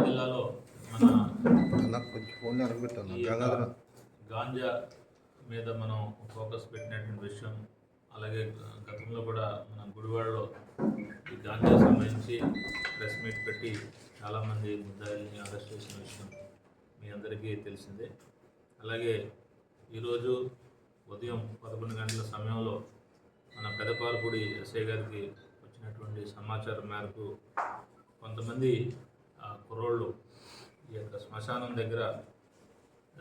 జిల్లాలో మన గాంజా మీద మనం ఫోకస్ పెట్టినటువంటి విషయం అలాగే గతంలో కూడా మన గుడివాడలో ఈ గాంజా సంబంధించి ప్రెస్ మీట్ పెట్టి చాలామంది ముద్దాయిల్ని అరెస్ట్ చేసిన విషయం మీ అందరికీ తెలిసిందే. అలాగే ఈరోజు ఉదయం పదకొండు గంటల సమయంలో మన పెదపాలపూడి ఎస్ఐ గారికి వచ్చినటువంటి సమాచారం మేరకు కొంతమంది కుర్రోళ్ళు ఈ యొక్క శ్మశానం దగ్గర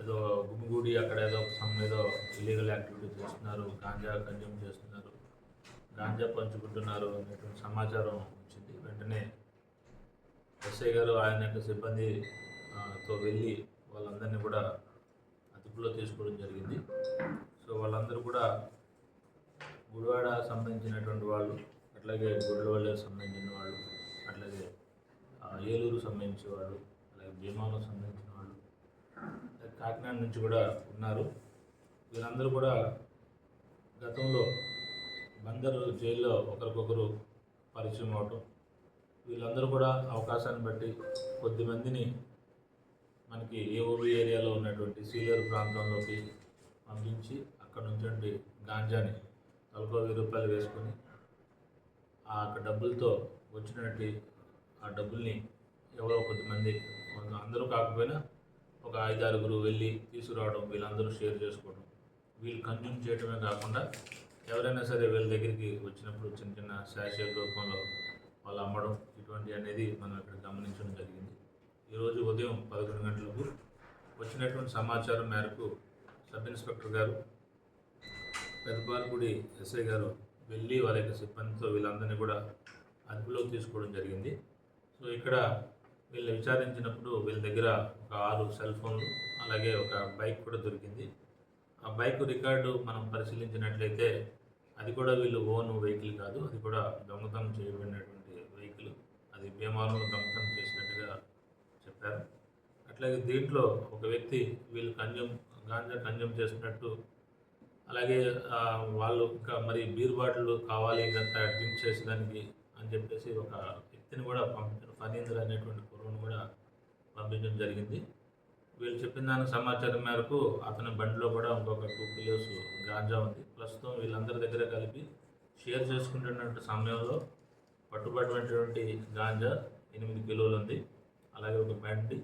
ఏదో గుమ్మిగూడి అక్కడ ఏదో సమ్ ఏదో ఇల్లీగల్ యాక్టివిటీ చేస్తున్నారు గాంజా కన్జ్యూమ్ చేస్తున్నారు గాంజా పంచుకుంటున్నారు అనేటువంటి సమాచారం వచ్చింది. వెంటనే ఎస్ఐ గారు ఆయన యొక్క సిబ్బంది తో వెళ్ళి వాళ్ళందరినీ కూడా అదుపులో తీసుకోవడం జరిగింది. సో వాళ్ళందరూ కూడా గుడివాడ సంబంధించినటువంటి వాళ్ళు అట్లాగే గుడివాళ్ళకి సంబంధించిన వాళ్ళు ఏలూరు సంబంధించిన వాళ్ళు అలాగే భీమాలకు సంబంధించిన వాళ్ళు అలాగే కాకినాడ నుంచి కూడా ఉన్నారు. వీళ్ళందరూ కూడా గతంలో బందరు జైల్లో ఒకరికొకరు పరిచయం అవటం వీళ్ళందరూ కూడా అవకాశాన్ని బట్టి కొద్ది మందిని మనకి ఏఓబి ఏరియాలో ఉన్నటువంటి సీలేరు ప్రాంతంలోకి పంపించి అక్కడ నుంచి గాంజాని నలభై వెయ్యి రూపాయలు వేసుకొని ఆ యొక్క డబ్బులతో వచ్చినటువంటి ఆ డబ్బుల్ని ఎవరో కొద్దిమంది అందరూ కాకపోయినా ఒక ఐదు ఆరుగురు వెళ్ళి తీసుకురావడం వీళ్ళందరూ షేర్ చేసుకోవడం వీళ్ళు కన్జ్యూమ్ చేయడమే కాకుండా ఎవరైనా సరే వీళ్ళ దగ్గరికి వచ్చినప్పుడు చిన్న చిన్న శాషే రూపంలో వాళ్ళు అమ్మడం ఇటువంటి అనేది మనం ఇక్కడ గమనించడం జరిగింది. ఈరోజు ఉదయం పదకొండు గంటలకు వచ్చినటువంటి సమాచారం మేరకు సబ్ ఇన్స్పెక్టర్ గారు పెద్దపాలపూడి ఎస్ఐ గారు వెళ్ళి వాళ్ళ యొక్క సిబ్బందితో వీళ్ళందరినీ కూడా అదుపులోకి తీసుకోవడం జరిగింది. సో ఇక్కడ వీళ్ళు విచారించినప్పుడు వీళ్ళ దగ్గర ఒక ఆరు సెల్ ఫోన్లు అలాగే ఒక బైక్ కూడా దొరికింది. ఆ బైక్ రికార్డు మనం పరిశీలించినట్లయితే అది కూడా వీళ్ళు ఓన్ వెహికల్ కాదు అది కూడా దొంగతనం చేయబడినటువంటి వెహికల్. అది భీమాలను దొంగతనం చేసినట్టుగా చెప్పారు. అట్లాగే దీంట్లో ఒక వ్యక్తి వీళ్ళు కన్జ్యూమ్ గాంజా కన్జ్యూమ్ చేసినట్టు అలాగే వాళ్ళు ఇంకా మరి బీర్ బాటిల్ కావాలి ఇదంతా డ్రింక్ చేసేదానికి అని చెప్పేసి ఒక వ్యక్తిని కూడా పంపించారు ఫనీందర్ అనేటువంటి కుర్రను కూడా పంపించడం జరిగింది. వీళ్ళు చెప్పిన దాని సమాచారం మేరకు అతని బండిలో కూడా ఇంకొక టూ కిలోస్ గాంజా ఉంది. ప్రస్తుతం వీళ్ళందరి దగ్గర కలిపి షేర్ చేసుకుంటున్నటువంటి సమయంలో పట్టుబడినటువంటి గాంజా ఎనిమిది కిలోలు ఉంది. అలాగే ఒక బండి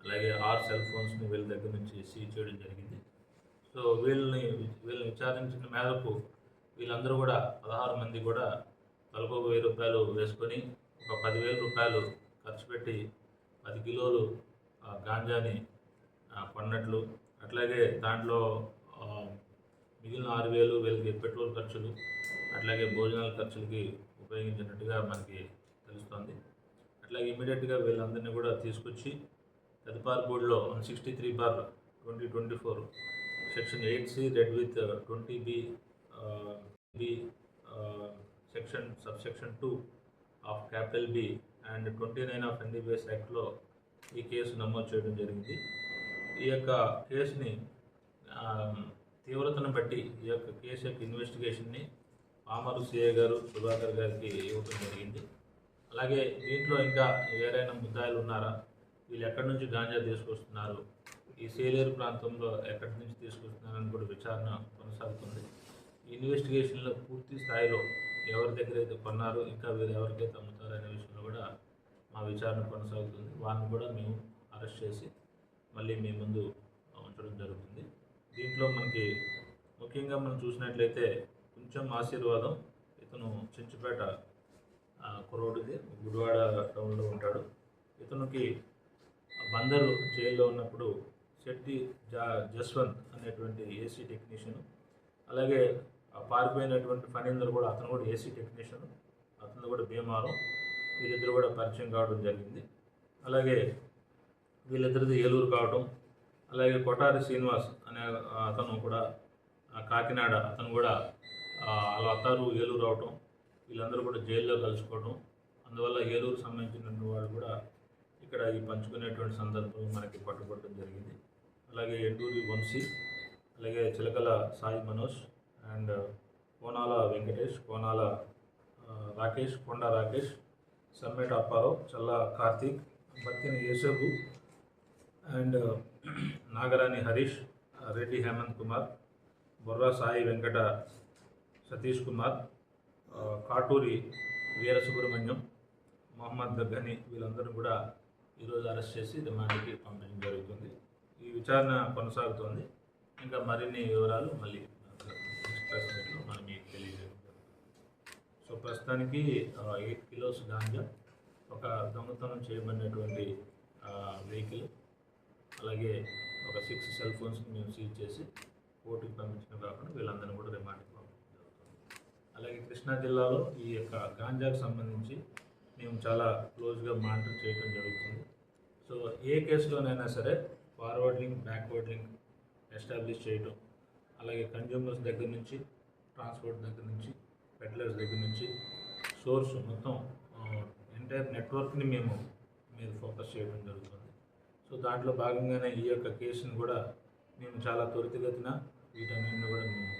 అలాగే ఆరు సెల్ ఫోన్స్ని వీళ్ళ దగ్గర నుంచి సీజ్ చేయడం జరిగింది. సో వీళ్ళని వీళ్ళని విచారించిన మేరకు వీళ్ళందరూ కూడా పదహారు మంది కూడా తలకు వెయ్యి రూపాయలు వేసుకొని ఒక పదివేల రూపాయలు ఖర్చు పెట్టి పది కిలోలు గాంజాని కొన్నట్లు. అట్లాగే దాంట్లో మిగిలిన ఆరు వేలు వీళ్ళకి పెట్రోల్ ఖర్చులు అట్లాగే భోజనాల ఖర్చులకి ఉపయోగించినట్టుగా మనకి తెలుస్తుంది. అట్లాగే ఇమీడియట్గా వీళ్ళందరినీ కూడా తీసుకొచ్చి పెదపార్పూడిలో one sixty three bar twenty twenty four section eight C read with twenty B B section sub section two of capital B and twenty nine of NDPS యాక్ట్లో ఈ కేసు నమోదు చేయడం జరిగింది. ఈ యొక్క కేసుని తీవ్రతను బట్టి ఈ యొక్క కేసు యొక్క ఇన్వెస్టిగేషన్ని పామరు సిఏ గారు సుధాకర్ గారికి ఇవ్వడం జరిగింది. అలాగే దీంట్లో ఇంకా ఎవరైనా ముద్దాయిలు ఉన్నారా? వీళ్ళు ఎక్కడి నుంచి గాంజా తీసుకొస్తున్నారు? ఈ సేలేరు ప్రాంతంలో ఎక్కడి నుంచి తీసుకొస్తున్నారని కూడా విచారణ కొనసాగుతుంది. ఈ ఇన్వెస్టిగేషన్లో పూర్తి స్థాయిలో ఎవరి దగ్గర అయితే కొన్నారు ఇంకా వీరు ఎవరికైతే అమ్ముతారు అనే విషయంలో కూడా మా విచారణ కొనసాగుతుంది. వారిని కూడా మేము అరెస్ట్ చేసి మళ్ళీ మీ ముందు ఉంచడం జరుగుతుంది. దీంట్లో మనకి ముఖ్యంగా మనం చూసినట్లయితే కొంచెం ఆశీర్వాదం ఇతను చెంచుపేట ఆ, కుర్రోడిది. గుడివాడ టౌన్లో ఉంటాడు. ఇతనికి బందరు జైల్లో ఉన్నప్పుడు శెట్టి జా జస్వంత్ అనేటువంటి ఏసీ టెక్నీషియన్ అలాగే పారిపోయినటువంటి ఫణీందర్ కూడా అతను కూడా ఏసీ టెక్నీషియన్ అతను కూడా భీమారం వీళ్ళిద్దరు కూడా పరిచయం కావడం జరిగింది. అలాగే వీళ్ళిద్దరిది ఏలూరు కావడం అలాగే కొటారి శ్రీనివాస్ అనే అతను కూడా కాకినాడ అతను కూడా ఆ, వాళ్ళ అత్తారు ఏలూరు అవటం వీళ్ళందరూ కూడా జైల్లో కలుసుకోవడం అందువల్ల ఏలూరు సంబంధించిన వాళ్ళు కూడా ఇక్కడ ఈ పంచుకునేటువంటి సందర్భం మనకి పట్టుకోవడం జరిగింది. అలాగే ఎండూరి వంశీ అలాగే చిలకల సాయి మనోజ్ అండ్ కోనాల వెంకటేష్ కోనాల రాకేష్ కొండ రాకేష్ సమ్మేట అప్పారావు చల్ల కార్తీక్ బత్తిన యేసబు అండ్ నాగరాణి హరీష్ రెడ్డి హేమంత్ కుమార్ బొర్రా సాయి వెంకట సతీష్ కుమార్ కాటూరి వీర సుబ్రహ్మణ్యం మొహమ్మద్ గగ్గని వీళ్ళందరూ కూడా ఈరోజు అరెస్ట్ చేసి రిమాండ్కి పంపించడం జరుగుతుంది. ఈ విచారణ కొనసాగుతోంది. ఇంకా మరిన్ని వివరాలు మళ్ళీ నెక్స్ట్ ప్రెస్ మీట్లో మనం మీకు తెలియజేయడం జరుగుతుంది సో ప్రస్తుతానికి ఎయిట్ కిలోస్ గాంజా ఒక దొంగతనం చేయబడినటువంటి వెహికల్ అలాగే ఒక సిక్స్ సెల్ ఫోన్స్ని మేము సీజ్ చేసి కోర్టుకి పంపించడం కాకుండా వీళ్ళందరినీ కూడా రిమాండ్కి పంపించడం జరుగుతుంది. అలాగే కృష్ణా జిల్లాలో ఈ యొక్క గాంజాకు సంబంధించి మేము చాలా క్లోజ్గా మానిటర్ చేయడం జరుగుతుంది. సో ఏ కేసులోనైనా సరే forward link backward link establish చేయడం అలాగే కన్జ్యూమర్స్ దగ్గర నుంచి ట్రాన్స్పోర్ట్ దగ్గర నుంచి పెడ్లర్స్ దగ్గర నుంచి సోర్స్ మొత్తం ఎంటైర్ నెట్వర్క్ని మేము మీద ఫోకస్ చేయడం జరుగుతుంది. సో దాంట్లో భాగంగానే ఈ యొక్క కేసును కూడా మేము చాలా త్వరితగతిన వీటన్నింటిని కూడా మేము